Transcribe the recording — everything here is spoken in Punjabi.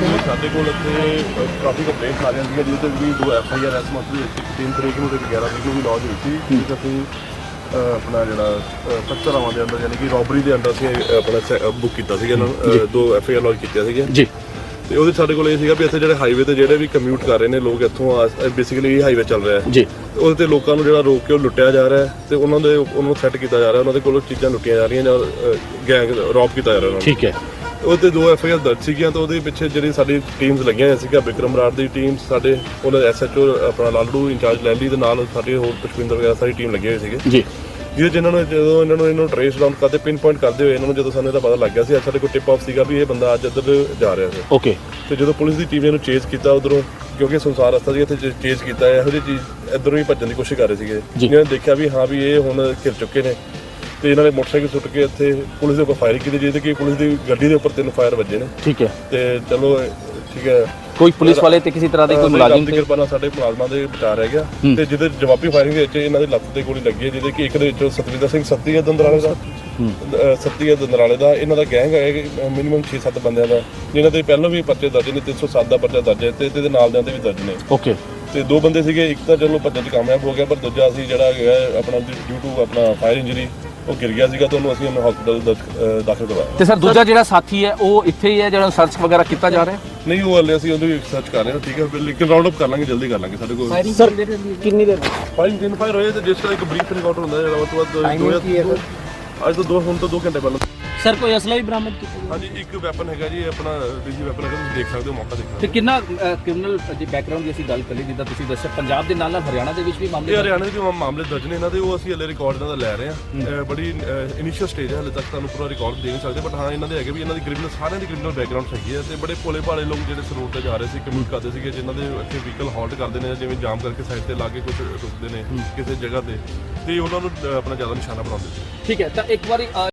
ਸਾਡੇ ਕੋਲ ਇੱਥੇ ਕਾਫੀ ਕੰਪਲੇਂਟਸ ਆ ਰਹੀਆਂ ਸੀਗੀਆਂ ਜਿਹਦੇ ਤੇ ਵੀ ਦੋ ਐਫ ਆਈ ਆਰ ਇਸ ਮਸਲੇ ਵਿੱਚ ਇੱਕ 3 ਤਰੀਕ ਨੂੰ ਤੇ ਇੱਕ 11 ਤਰੀਕ ਨੂੰ ਵੀ ਲੌਜ ਹੋਈ ਸੀ 'ਚ ਅਸੀਂ ਆਪਣਾ ਜਿਹੜਾ ਪੱਤਰਾਵਾਂ ਦੇ ਅੰਦਰ ਯਾਨੀ ਕਿ ਰੋਬਰੀ ਦੇ ਅੰਦਰ ਅਸੀਂ ਆਪਣਾ ਬੁੱਕ ਕੀਤਾ ਸੀਗਾ ਇਹਨਾਂ ਨੂੰ ਦੋ ਐਫ ਆਈ ਆਰ ਲੌਜ ਕੀਤੀਆਂ ਸੀਗੀਆਂ। ਜੀ। ਤੇ ਉਹਦੇ ਸਾਡੇ ਕੋਲ ਇਹ ਸੀਗਾ ਵੀ ਇੱਥੇ ਜਿਹੜੇ ਹਾਈਵੇ ਤੇ ਜਿਹੜੇ ਵੀ ਕਮਿਊਟ ਕਰ ਰਹੇ ਨੇ ਲੋਕ ਇੱਥੋਂ ਬੇਸਿਕਲੀ ਇਹ ਹਾਈਵੇ ਚੱਲ ਰਿਹਾ ਹੈ। ਜੀ। ਉਹਦੇ ਤੇ ਲੋਕਾਂ ਨੂੰ ਜਿਹੜਾ ਰੋਕ ਕੇ ਉਹ ਲੁੱਟਿਆ ਜਾ ਰਿਹਾ ਤੇ ਉਹਨਾਂ ਦੇ ਉਹਨੂੰ ਸੈੱਟ ਕੀਤਾ ਜਾ ਰਿਹਾ ਉਹਨਾਂ ਦੇ ਕੋਲੋਂ ਚੀਜ਼ਾਂ ਲੁੱਟੀਆਂ ਜਾ ਰਹੀਆਂ ਜਾਂ ਗੈਂਗ ਰੌਬ ਕੀਤਾ ਜਾ ਰਿਹਾ ਉਹਨਾਂ ਨੂੰ। ਠੀਕ ਹੈ। ਉਹਦੇ ਦੋ ਐਫ ਆਈ ਆਰ ਦਰਜ ਸੀਗੀਆਂ ਤਾਂ ਉਹਦੇ ਪਿੱਛੇ ਜਿਹੜੀ ਸਾਡੀ ਟੀਮਸ ਲੱਗੀਆਂ ਹੋਈਆਂ ਸੀਗਾ ਵਿਕਰਮ ਰਾਜ ਦੀ ਟੀਮ ਸਾਡੇ ਉਹਨਾਂ ਐਸ ਐਚ ਓ ਆਪਣਾ ਲਾਲੜੂ ਇੰਚਾਰਜ ਲੈਲੀ ਦੇ ਨਾਲ ਸਾਡੀ ਹੋਰ ਪੁਸ਼ਪਿੰਦਰ ਵਗੈਰਾ ਸਾਰੀ ਟੀਮ ਲੱਗੇ ਹੋਏ ਸੀਗੇ। ਜੀ। ਜਿਹਦੇ ਇਹਨਾਂ ਨੂੰ ਜਦੋਂ ਇਹਨਾਂ ਨੂੰ ਇਹਨੂੰ ਟ੍ਰੇਸ ਡਾਊਨ ਕਰਦੇ ਪਿਨ ਪੁਆਇੰਟ ਕਰਦੇ ਹੋਏ ਇਹਨਾਂ ਨੂੰ ਜਦੋਂ ਸਾਨੂੰ ਇਹਦਾ ਪਤਾ ਲੱਗ ਗਿਆ ਸੀ ਅੱਜ ਸਾਡੇ ਕੋਲ ਟਿਪ ਆਫ ਸੀਗਾ ਵੀ ਇਹ ਬੰਦਾ ਅੱਜ ਇੱਧਰ ਜਾ ਰਿਹਾ ਸੀ। ਓਕੇ ਤੇ ਜਦੋਂ ਪੁਲਿਸ ਦੀ ਟੀਮ ਨੇ ਇਹਨੂੰ ਚੇਜ਼ ਕੀਤਾ ਉਧਰੋਂ ਕਿਉਂਕਿ ਸੰਸਾਰ ਰਸਤਾ ਸੀ ਇੱਥੇ ਚੇਜ਼ ਕੀਤਾ ਇਹੋ ਜਿਹੀ ਚੀਜ਼ ਇਧਰੋਂ ਹੀ ਭੱਜਣ ਦੀ ਕੋਸ਼ਿਸ਼ ਕਰ ਰਹੇ ਸੀਗੇ। ਜਿਹਨਾਂ ਨੇ ਦੇਖਿਆ ਵੀ ਹਾਂ ਵੀ ਇਹ ਹੁਣ ਘਿਰ ਚੁੱਕੇ ਨੇ। ਤੇ ਇਹਨਾਂ ਨੇ ਮੋਟਰਸਾਈਕਲ ਸੁੱਟ ਕੇ ਇੱਥੇ ਪੁਲਿਸ ਦੇ ਉੱਪਰ ਫਾਇਰ ਕੀਤੀ ਜਿਹਦੇ ਕਿ ਪੁਲਿਸ ਦੀ ਗੱਡੀ ਦੇ ਉੱਪਰ ਤਿੰਨ ਫਾਇਰ ਵੱਜੇ ਨੇ। ਠੀਕ ਹੈ। ਤੇ ਚਲੋ ਠੀਕ ਹੈ। ਕੋਈ ਪੁਲਿਸ ਵਾਲੇ ਤੇ ਕਿਸੇ ਤਰ੍ਹਾਂ ਦੇ ਕੋਈ ਮੁਲਾਜ਼ਮ ਤੇ? ਕਿਰਪਾ ਨਾਲ ਸਾਡੇ ਮੁਲਾਜ਼ਮਾਂ ਦੇ ਬਚਾ ਰਹਿ ਗਿਆ। ਤੇ ਜਿਹਦੇ ਜਵਾਬੀ ਫਾਇਰਿੰਗ ਦੇ ਵਿੱਚ ਇਹਨਾਂ ਦੀ ਲੱਤ ਤੇ ਗੋਲੀ ਲੱਗੀ ਹੈ ਜਿਹਦੇ ਕਿ ਇੱਕ ਦੇ ਵਿੱਚੋਂ ਸਤਵਿੰਦਰ ਸਿੰਘ ਸੱਤੀ ਹੈ ਦੰਦਰਾਲੇ ਦਾ। ਸੱਤੀ ਹੈ ਦੰਦਰਾਲੇ ਦਾ। ਇਹਨਾਂ ਦਾ ਗੈਂਗ ਹੈ ਮਿਨੀਮਮ 6-7 ਬੰਦਿਆਂ ਦਾ। ਜਿਨ੍ਹਾਂ ਦੇ ਪਹਿਲਾਂ ਵੀ ਪਰਚੇ ਦਰਜ ਨੇ 307 ਦਾ ਪਰਚਾ ਦਰਜ ਹੈ ਤੇ ਇਹਦੇ ਨਾਲ ਦੇ ਵੀ ਦਰਜ ਨੇ। ਓਕੇ ਤੇ ਦੋ ਬੰਦੇ ਸੀਗੇ ਇੱਕ ਤਾਂ ਚਲੋ ਭੱਜਣ 'ਚ ਕਾਮਯਾਬ ਹੋ ਗਿਆ ਪਰ ਦੂਜਾ ਅਸੀਂ ਜਿਹੜਾ ਹੈਗਾ ਆਪਣਾ ਡਿਊ ਟੂ ਆਪਣਾ ਫਾਇਰ ਇੰਜਰੀ ਉਹ ਗਿਰ ਗਿਆ ਸੀਗਾ ਤਾਂ ਉਹਨੂੰ ਅਸੀਂ ਉਹਨੂੰ ਹਸਪੀਟਲ ਦਾਖਲ ਕਰਵਾਇਆ ਤੇ ਸਰ ਦੂਜਾ ਜਿਹੜਾ ਸਾਥੀ ਹੈ ਉਹ ਇੱਥੇ ਹੀ ਹੈ ਜਿਹੜਾ ਸਰਚ ਵਗੈਰਾ ਕੀਤਾ ਜਾ ਰਿਹਾ? ਹੈ ਨਹੀਂ ਉਹ ਹਲੇ ਅਸੀਂ ਉਹਨੂੰ ਸਰਚ ਕਰ ਰਹੇ ਹਾਂ ਠੀਕ ਹੈ ਲੇਕਿਨ ਰਾਉਂਡ ਅਪ ਕਰ ਲਾਂਗੇ ਜਲਦੀ ਕਰ ਲਾਂਗੇ ਸਾਡੇ ਕੋਲ ਸਰ ਕਿੰਨੀ ਦੇਰ? ਫਾਈਲ ਤਿੰਨ ਫਾਇਰ ਹੋਏ ਤੇ ਜਿਸ ਦਾ ਇੱਕ ਬਰੀਫ ਰਿਕਾਰਡ ਹੁੰਦਾ ਜਿਹੜਾ ਉਹ ਤੋਂ ਦੋ ਜਾਂ ਅੱਜ ਤੋਂ ਦੋ ਹੁਣ ਤੋਂ 2 ਘੰਟੇ ਪਹਿਲਾਂ। ਸਰ ਕੋਈ ਅਸਲਾ ਵੀ ਬਰਾਮਦ ਕੀਤਾ ਹਾਂਜੀ ਇੱਕ ਵੈਪਨ ਹੈਗਾ ਜੀ ਆਪਣਾ ਡੀਜੀ ਵੈਪਨ ਹੈਗਾ ਤੁਸੀਂ ਦੇਖ ਸਕਦੇ ਹੋ ਮੌਕਾ ਦੇਖ ਸਕਦੇ ਤੇ ਕਿੰਨਾ ਕ੍ਰਿਮੀਨਲ ਦੀ ਬੈਕਗ੍ਰਾਉਂਡ ਦੀ ਅਸੀਂ ਗੱਲ ਕਰੀਏ ਜਿੱਦਾਂ ਤੁਸੀਂ ਦੱਸਿਆ ਪੰਜਾਬ ਦੇ ਨਾਲ ਨਾਲ ਹਰਿਆਣਾ ਦੇ ਵਿੱਚ ਵੀ ਹੋ ਮਾਮਲੇ ਇਹ ਹਰਿਆਣਾ ਦੇ ਜੋ ਮਾਮਲੇ ਦਰਜ ਨੇ ਇਹਨਾਂ ਦੇ ਉਹ ਅਸੀਂ ਹਲੇ ਰਿਕਾਰਡ ਇਹਨਾਂ ਦਾ ਲੈ ਰਹੇ ਹਾਂ। ਅਹ ਬੜੀ ਇਨੀਸ਼ੀਅਲ ਸਟੇਜ ਹੈ ਹਲੇ ਤੱਕ ਤੁਹਾਨੂੰ ਪੂਰਾ ਰਿਕਾਰਡ ਦੇ ਨਹੀਂ ਸਕਦੇ ਬਟ ਹਾਂ ਇਹਨਾਂ ਦੇ ਹੈਗੇ ਵੀ ਇਹਨਾਂ ਦੀ ਕ੍ਰਿਮੀਨਲ ਸਾਰਿਆਂ ਦੀ ਕ੍ਰਿਮੀਨਲ ਬੈਕਗ੍ਰਾਉਂਡ ਹੈਗੀ ਹੈ ਤੇ ਬੜੇ ਭੋਲੇ ਭਾਲੇ ਲੋਕ ਜਿਹੜੇ ਇਸ ਤੇ ਜਾ ਰਹੇ ਸੀ ਕਮਿਊਟ ਕਰਦੇ ਸੀਗੇ ਜਿਨ੍ਹਾਂ ਦੇ ਇੱਥੇ ਵਹੀਕਲ ਹਾਲਟ ਕਰਦੇ ਨੇ ਜਿਵੇਂ ਜਾਮ ਕਰਕੇ ਸਾਈਡ ਤੇ ਲਾ ਕੇ ਕੁਝ ਰੁਕਦੇ ਨੇ ਕਿਸੇ ਜਗ੍ਹਾ ਤੇ ਤੇ ਉਹਨਾਂ ਨੂੰ ਅਹ, ਆਪਣਾ ਜ਼ਿਆਦਾ ਨਿਸ਼ਾਨਾ ਬਣਾਉਂਦੇ ਸੀ ਠੀਕ ਹੈ ਤਾਂ ਇੱਕ ਵਾਰੀ ਅ,